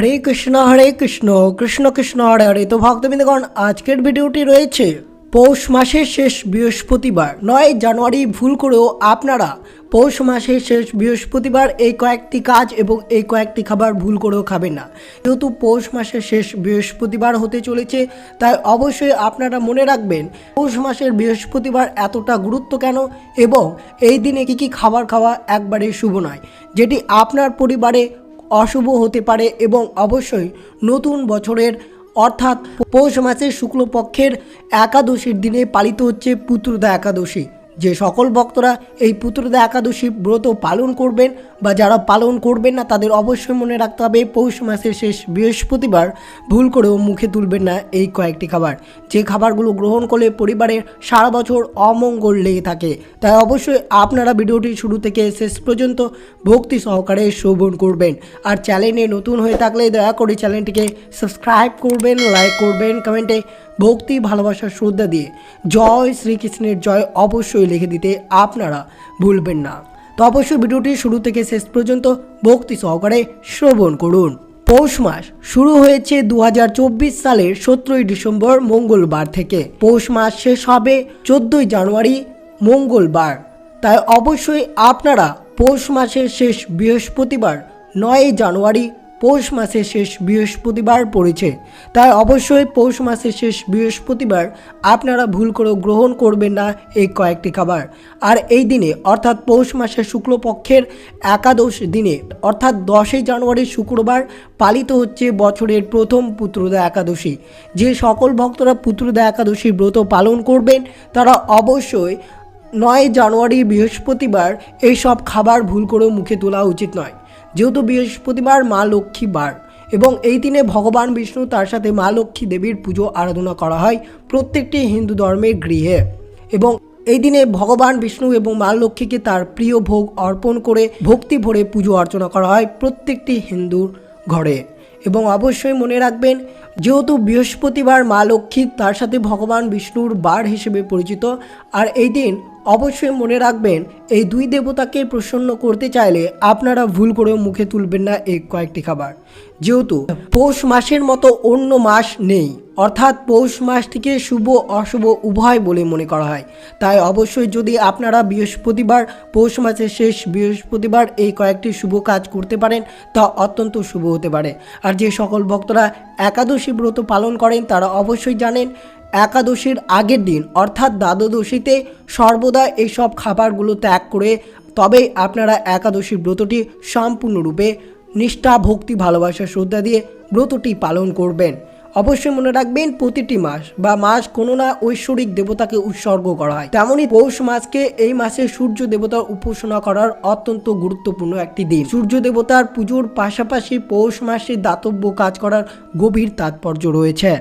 হরে কৃষ্ণ হরে কৃষ্ণ কৃষ্ণ কৃষ্ণ, হরে হরে। তো ভক্তবৃন্দগণ, আজকের ভিডিওটি রয়েছে পৌষ মাসের শেষ বৃহস্পতিবার। নয় জানুয়ারি, ভুল করেও আপনারা পৌষ মাসের শেষ বৃহস্পতিবার এই কয়েকটি কাজ এবং এই কয়েকটি খাবার ভুল করেও খাবেন না। যেহেতু পৌষ মাসের শেষ বৃহস্পতিবার হতে চলেছে, তাই অবশ্যই আপনারা মনে রাখবেন পৌষ মাসের বৃহস্পতিবার এতটা গুরুত্ব কেন এবং এই দিনে কী কী খাবার খাওয়া একবারে শুভ নয়, যেটি আপনার পরিবারে অশুভ হতে পারে এবং অবশ্যই নতুন বছরের অর্থাৎ পৌষ মাসের শুক্লপক্ষের একাদশীর দিনে পালিত হচ্ছে পুত্রদা একাদশী। যে সকল ভক্তরা এই পুত্রদা একাদশী ব্রত পালন করবেন বা যারা পালন করবেন না, তাদের অবশ্যই মনে রাখতে হবে, পৌষ মাসের শেষ বৃহস্পতিবার ভুল করেও মুখে তুলবেন না এই কয়েকটি খাবার। যে খাবারগুলো গ্রহণ করলে পরিবারের সারা বছর অমঙ্গল লেগে থাকে। তাই অবশ্যই আপনারা ভিডিওটি শুরু থেকে শেষ পর্যন্ত ভক্তি সহকারে শ্রবণ করবেন। আর চ্যানেলে নতুন হয়ে থাকলে দয়া করে চ্যানেলটিকে সাবস্ক্রাইব করবেন, লাইক করবেন, কমেন্টে ভক্তি ভালোবাসা শ্রদ্ধা দিয়ে জয় শ্রীকৃষ্ণের জয় অবশ্যই লিখে দিতে আপনারা ভুলবেন না। তো অবশ্যই ভিডিওটি শুরু থেকে শেষ পর্যন্ত ভক্তি সহকারে শ্রবণ করুন। পৌষ মাস শুরু হয়েছে দু হাজার চব্বিশ সালের সতেরোই ডিসেম্বর মঙ্গলবার থেকে। পৌষ মাস শেষ হবে চোদ্দোই জানুয়ারি মঙ্গলবার। তাই অবশ্যই আপনারা পৌষ মাসের শেষ বৃহস্পতিবার নয় জানুয়ারি পৌষ মাসের শেষ বৃহস্পতিবার পড়েছে। তাই অবশ্যই পৌষ মাসের শেষ বৃহস্পতিবার আপনারা ভুল করে গ্রহণ করবেন না এই কয়েকটি খাবার। আর এই দিনে, অর্থাৎ পৌষ মাসের শুক্লপক্ষের একাদশ দিনে, অর্থাৎ দশই জানুয়ারি শুক্রবার পালিত হচ্ছে বছরের প্রথম পুত্রদা একাদশী। যে সকল ভক্তরা পুত্রদা একাদশী ব্রত পালন করবেন, তারা অবশ্যই নয় জানুয়ারি বৃহস্পতিবার এইসব খাবার ভুল করেও মুখে তোলা উচিত নয়। যেহেতু বৃহস্পতিবার মা লক্ষ্মী বার এবং এই দিনে ভগবান বিষ্ণু তার সাথে মা লক্ষ্মী দেবীর পুজো আরাধনা করা হয় প্রত্যেকটি হিন্দু ধর্মের গৃহে। এবং এই দিনে ভগবান বিষ্ণু এবং মা লক্ষ্মীকে তার প্রিয় ভোগ অর্পণ করে ভক্তি ভরে পুজো অর্চনা করা হয় প্রত্যেকটি হিন্দুর ঘরে। এবং অবশ্যই মনে রাখবেন, যেহেতু বৃহস্পতিবার মা লক্ষ্মী তার সাথে ভগবান বিষ্ণুর বার হিসেবে পরিচিত, আর এই দিন অবশ্যই মনে রাখবেন, এই দুই দেবতাকে প্রসন্ন করতে চাইলে আপনারা ভুল করেও মুখে তুলবেন না এই কয়েকটি খাবার। যেহেতু পৌষ মাসের মতো অন্য মাস নেই, অর্থাৎ পৌষ মাসটিকে শুভ, অশুভ উভয় বলে মনে করা হয়। তাই অবশ্যই যদি আপনারা বৃহস্পতিবার, পৌষ মাসের শেষ বৃহস্পতিবার এই কয়েকটি শুভ কাজ করতে পারেন, তা অত্যন্ত শুভ হতে পারে। আর যে সকল ভক্তরা একাদশী ব্রত পালন করেন, তারা অবশ্যই জানেন একাদশীর আগের দিন, অর্থাৎ দ্বাদশীতে সর্বদা এইসব খাবারগুলো ত্যাগ করে তবেই আপনারা একাদশীর ব্রতটি সম্পূর্ণরূপে নিষ্ঠা, ভক্তি, ভালোবাসা, শ্রদ্ধা দিয়ে ব্রতটি পালন করবেন। অবশ্যই মনে রাখবেন, প্রতিটি মাস বা মাস কোনো না ঐশ্বরিক দেবতাকে উৎসর্গ করা হয়। তেমনই পৌষ মাসকে এই মাসে সূর্য দেবতার উপাসনা করার অত্যন্ত গুরুত্বপূর্ণ একটি দিন। সূর্য দেবতার পুজোর পাশাপাশি পৌষ মাসে দাতব্য কাজ করার গভীর তাৎপর্য রয়েছে।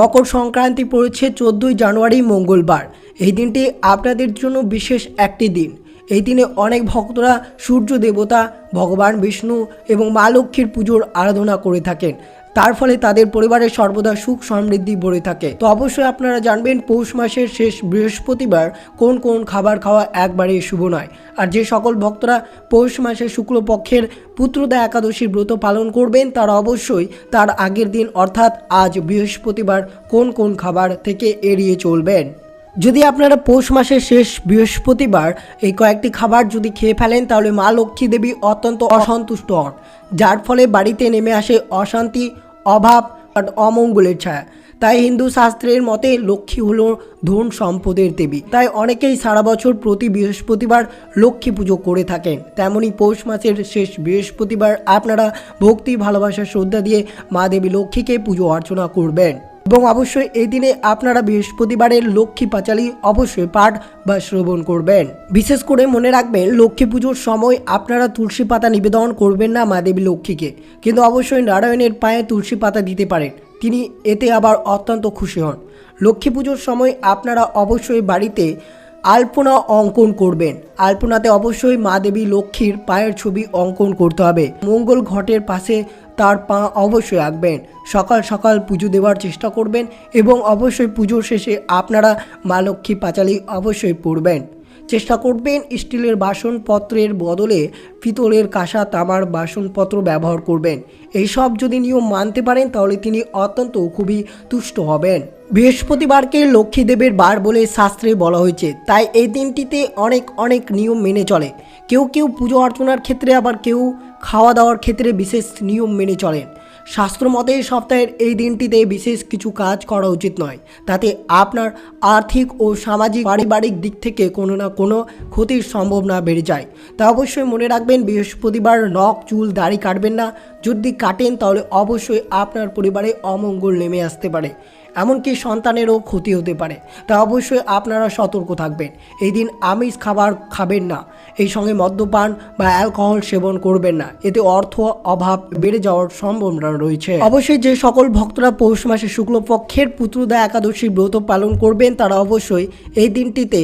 মকর সংক্রান্তি পড়েছে চোদ্দোই জানুয়ারি মঙ্গলবার। এই দিনটি আপনাদের জন্য বিশেষ একটি দিন। এই দিনে অনেক ভক্তরা সূর্য দেবতা, ভগবান বিষ্ণু এবং মা লক্ষ্মীর পুজোর আরাধনা করে থাকেন। তার ফলে তাদের পরিবারের সর্বদা সুখ সমৃদ্ধি ভরে থাকে। তো অবশ্যই আপনারা জানবেন, পৌষ মাসের শেষ বৃহস্পতিবার কোন কোন খাবার খাওয়া একবারে শুভ নয়। আর যে সকল ভক্তরা পৌষ মাসের শুক্লপক্ষের পুত্রদা একাদশীর ব্রত পালন করবেন, তারা অবশ্যই তার আগের দিন, অর্থাৎ আজ বৃহস্পতিবার কোন কোন খাবার থেকে এড়িয়ে চলবেন। যদি আপনারা পৌষ মাসের শেষ বৃহস্পতিবার এই কয়েকটি খাবার যদি খেয়ে ফেলেন, তাহলে মা লক্ষ্মী দেবী অত্যন্ত অসন্তুষ্ট হন, যার ফলে বাড়িতে নেমে আসে অশান্তি, অভাব আর অমঙ্গলের ছায়া। তাই হিন্দু শাস্ত্রের মতে লক্ষ্মী হলো ধন সম্পদের দেবী। তাই অনেকেই সারা বছর প্রতি বৃহস্পতিবার লক্ষ্মী পুজো করে থাকেন। তেমনই পৌষ মাসের শেষ বৃহস্পতিবার আপনারা ভক্তি, ভালোবাসা, শ্রদ্ধা দিয়ে মা দেবী লক্ষ্মীকে পুজো অর্চনা করবেন। এবং অবশ্যই এই দিনে আপনারা বৃহস্পতিবারের লক্ষ্মী পাঁচালী অবশ্যই পাঠ বা শ্রবণ করবেন। বিশেষ করে মনে রাখবেন, লক্ষ্মী পুজোর সময় আপনারা তুলসী পাতা নিবেদন করবেন না মা দেবী লক্ষ্মীকে। কিন্তু অবশ্যই নারায়ণের পায়ে তুলসী পাতা দিতে পারেন। তিনি এতে আবার অত্যন্ত খুশি হন। লক্ষ্মী পুজোর সময় আপনারা অবশ্যই বাড়িতে আলপনা অঙ্কন করবেন। আলপনাতে অবশ্যই মা দেবী লক্ষ্মীর পায়ের ছবি অঙ্কন করতে হবে। মঙ্গল ঘটের পাশে তার পা অবশ্যই আঁকবেন সকাল সকাল পুজো দেওয়ার চেষ্টা করবেন এবং অবশ্যই পুজোর শেষে আপনারা মা লক্ষ্মী পাঁচালি অবশ্যই পড়বেন। চেষ্টা করবেন স্টিলের বাসনপত্রের বদলে পিতলের কাঁসা, তামার বাসনপত্র ব্যবহার করবেন। এইসব যদি নিয়ম মানতে পারেন, তাহলে তিনি অত্যন্ত খুবই তুষ্ট হবেন। বৃহস্পতিবারকে লক্ষ্মীদেবের বার বলে শাস্ত্রে বলা হয়েছে। তাই এই দিনটিতে অনেক অনেক নিয়ম মেনে চলে। কেউ কেউ পুজো অর্চনার ক্ষেত্রে আবার কেউ খাওয়া দাওয়ার ক্ষেত্রে বিশেষ নিয়ম মেনে চলেন। শাস্ত্র মতে সপ্তাহের এই দিনটিতে বিশেষ কিছু কাজ করা উচিত নয়। তাতে আপনার আর্থিক ও সামাজিক পারিবারিক দিক থেকে কোনো না কোনো ক্ষতির সম্ভাবনা বেড়ে যায়। তা অবশ্যই মনে রাখবেন, বৃহস্পতিবার নখ, চুল, দাড়ি কাটবেন না। যদি কাটেন তাহলে অবশ্যই আপনার পরিবারে অমঙ্গল নেমে আসতে পারে। এমনকি সন্তানেরও ক্ষতি হতে পারে। তা অবশ্যই আপনারা সতর্ক থাকবেন। এই দিন আমিষ খাবার খাবেন না। এই সঙ্গে মদ্যপান বা অ্যালকোহল সেবন করবেন না। এতে অর্থ অভাব বেড়ে যাওয়ার সম্ভাবনা রয়েছে। অবশ্যই যে সকল ভক্তরা পৌষ মাসে শুক্লপক্ষের পুত্রদা একাদশী ব্রত পালন করবেন, তারা অবশ্যই এই দিনটিতে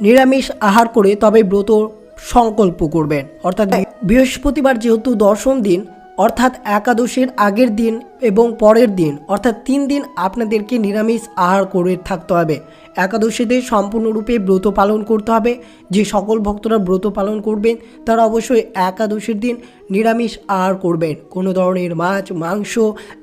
নিরামিষ আহার করে তবে ব্রত সংকল্প করবেন। অর্থাৎ বৃহস্পতিবার যেহেতু দশম দিন, অর্থাৎ একাদশীর আগের দিন এবং পরের দিন, অর্থাৎ তিন দিন আপনাদেরকে নিরামিষ আহার করে থাকতে হবে। একাদশীতে সম্পূর্ণরূপে ব্রত পালন করতে হবে। যে সকল ভক্তরা ব্রত পালন করবেন, তারা অবশ্যই একাদশীর দিন নিরামিষ আহার করবেন। কোনো ধরনের মাছ, মাংস,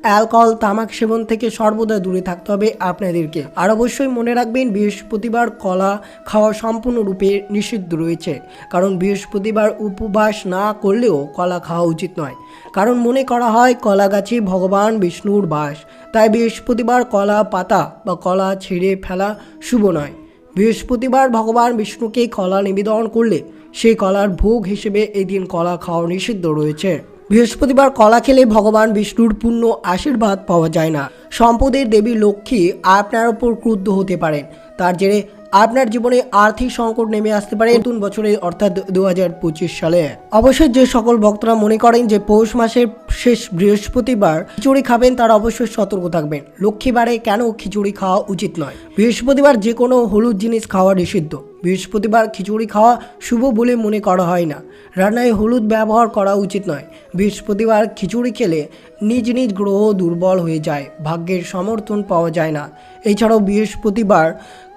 অ্যালকোহল, তামাক সেবন থেকে সর্বদা দূরে থাকতে হবে আপনাদেরকে। আর অবশ্যই মনে রাখবেন, বৃহস্পতিবার কলা খাওয়া সম্পূর্ণরূপে নিষিদ্ধ রয়েছে। কারণ বৃহস্পতিবার উপবাস না করলেও কলা খাওয়া উচিত নয়। কারণ মনে করা হয়, কলা গাছে ভগবান বিষ্ণুর বাস। তাই বৃহস্পতিবার কলা পাতা বা কলা ছেড়ে ফেলা শুভ নয়। বৃহস্পতিবার ভগবান বিষ্ণুকে কলা নিবেদন করলে সেই কলার ভোগ হিসেবে এই দিন কলা খাওয়া নিষিদ্ধ রয়েছে। বৃহস্পতিবার কলা খেলে ভগবান বিষ্ণুর পূর্ণ আশীর্বাদ পাওয়া যায় না। সম্পদের দেবী লক্ষ্মী আপনার ওপর ক্রুদ্ধ হতে পারেন। তার জেরে আপনার জীবনে আর্থিক সংকট নেমে আসতে পারে নতুন বছরে, অর্থাৎ দু হাজার পঁচিশ সালে। অবশ্যই যে সকল ভক্তরা মনে করেন যে পৌষ মাসের শেষ বৃহস্পতিবার খিচুড়ি খাবেন, তারা অবশ্যই সতর্ক থাকবেন। লক্ষ্মীবারে কেন খিচুড়ি খাওয়া উচিত নয়? বৃহস্পতিবার যে কোনো হলুদ জিনিস খাওয়া নিষিদ্ধ। বৃহস্পতিবার খিচুড়ি খাওয়া শুভ বলে মনে করা হয় না। রান্নায় হলুদ ব্যবহার করা উচিত নয়। বৃহস্পতিবার খিচুড়ি খেলে নিজ নিজ গ্রহ দুর্বল হয়ে যায়, ভাগ্যের সমর্থন পাওয়া যায় না। এছাড়াও বৃহস্পতিবার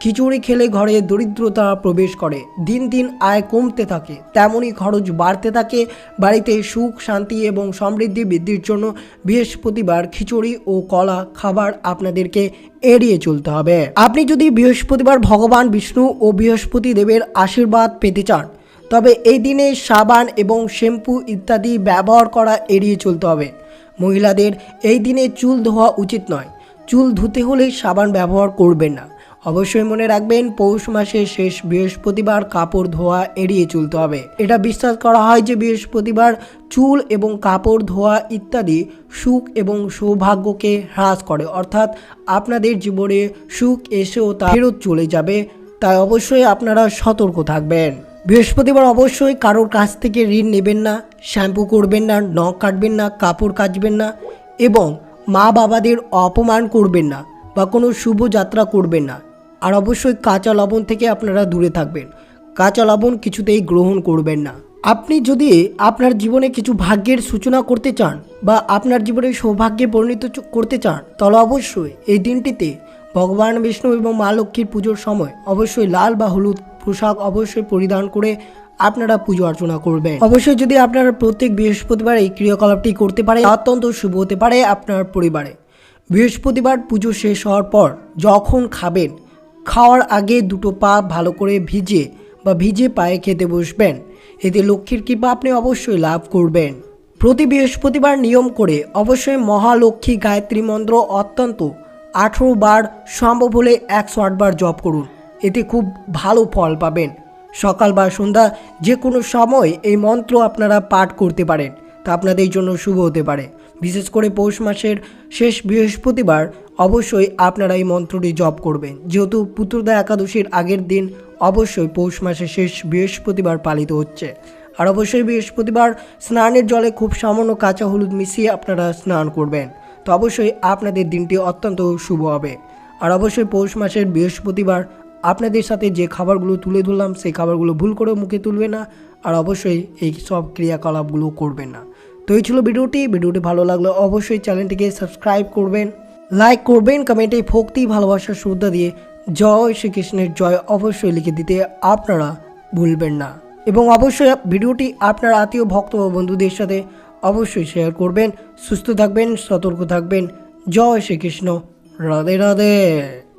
খিচুড়ি খেলে ঘরে দরিদ্রতা প্রবেশ করে, দিন দিন আয় কমতে থাকে। তেমনই খরচ বাড়তে থাকে, বাড়িতে সুখ, শান্তি এবং সমৃদ্ধি বৃদ্ধির জন্য বৃহস্পতিবার খিচুড়ি ও কলা খাবার আপনাদেরকে এড়িয়ে চলতে হবে। আপনি যদি বৃহস্পতিবার ভগবান বিষ্ণু ও বৃহস্পতি দেবের আশীর্বাদ পেতে চান তবে এই দিনে সাবান এবং শ্যাম্পু ইত্যাদি ব্যবহার করা এড়িয়ে চলতে হবে। মহিলাদের এই দিনে চুল ধোয়া উচিত নয়। চুল ধুতে হলে সাবান ব্যবহার করবেন না। অবশ্যই মনে রাখবেন, পৌষ মাসের শেষ বৃহস্পতিবার কাপড় ধোয়া এড়িয়ে চলতে হবে। এটা বিশ্বাস করা হয় যে বৃহস্পতিবার চুল এবং কাপড় ধোয়া ইত্যাদি সুখ এবং সৌভাগ্যকে হ্রাস করে। অর্থাৎ আপনাদের জীবনে সুখ এসেও তা ফেরত চলে যাবে। তাই অবশ্যই আপনারা সতর্ক থাকবেন। বৃহস্পতিবার অবশ্যই কারোর কাছ থেকে ঋণ নেবেন না, শ্যাম্পু করবেন না, নখ কাটবেন না, কাপড় কাচবেন না এবং মা বাবাদের অপমান করবেন না বা কোনো শুভ যাত্রা করবেন না। আর অবশ্যই কাঁচা লবণ থেকে আপনারা দূরে থাকবেন। কাঁচা লবণ কিছুতেই গ্রহণ করবেন না। আপনি যদি আপনার জীবনে কিছু ভাগ্যের সূচনা করতে চান বা আপনার জীবনে সৌভাগ্যে পরিণত করতে চান, তাহলে অবশ্যই এই দিনটিতে ভগবান, বিষ্ণু এবং মা লক্ষ্মীর পুজোর সময় অবশ্যই লাল বা হলুদ পোশাক অবশ্যই পরিধান করে আপনারা পুজো অর্চনা করবেন। অবশ্যই যদি আপনারা প্রত্যেক বৃহস্পতিবার এই ক্রিয়াকলাপটি করতে পারে অত্যন্ত শুভ হতে পারে আপনার পরিবারে। বৃহস্পতিবার পুজো শেষ হওয়ার পর যখন খাবেন, খাওয়ার আগে দুটো পা ভালো করে ভিজে বা ভিজে পায়ে খেতে বসবেন। এতে লক্ষ্মীর কৃপা আপনি অবশ্যই লাভ করবেন। প্রতি বৃহস্পতিবার নিয়ম করে অবশ্যই মহালক্ষ্মী গায়ত্রী মন্ত্র অত্যন্ত আঠেরো বার সম্ভব হলে একশো বার জপ করুন। এতে খুব ভালো ফল পাবেন। সকাল বা সন্ধ্যা যে কোনো সময় এই মন্ত্র আপনারা পাঠ করতে পারেন। তা আপনাদের জন্য শুভ হতে পারে। বিশেষ করে পৌষ মাসের শেষ বৃহস্পতিবার অবশ্যই আপনারা এই মন্ত্রটি জপ করবেন। যেহেতু পুত্রদা একাদশীর আগের দিন অবশ্যই পৌষ মাসের শেষ বৃহস্পতিবার পালিত হচ্ছে। আর অবশ্যই বৃহস্পতিবার স্নানের জলে খুব সামান্য কাঁচা হলুদ মিশিয়ে আপনারা স্নান করবেন। তো অবশ্যই আপনাদের দিনটি অত্যন্ত শুভ হবে। আর অবশ্যই পৌষ মাসের বৃহস্পতিবার আপনাদের সাথে যে খাবারগুলো তুলে ধরলাম, সেই খাবারগুলো ভুল করে মুখে তুলবে না আর অবশ্যই এই সব ক্রিয়াকলাপগুলো করবেন না। তো এই ছিল ভিডিওটি। ভিডিওটি ভালো লাগলে অবশ্যই চ্যানেলটিকে সাবস্ক্রাইব করবেন, লাইক করবেন, কমেন্টে ভক্তি ভালোবাসার শ্রদ্ধা দিয়ে জয় শ্রীকৃষ্ণের জয় অবশ্যই লিখে দিতে আপনারা ভুলবেন না। এবং অবশ্যই ভিডিওটি আপনার আত্মীয়, ভক্ত ও বন্ধুদের সাথে অবশ্যই শেয়ার করবেন। সুস্থ থাকবেন, সতর্ক থাকবেন। জয় শ্রীকৃষ্ণ। রাধে রাধে।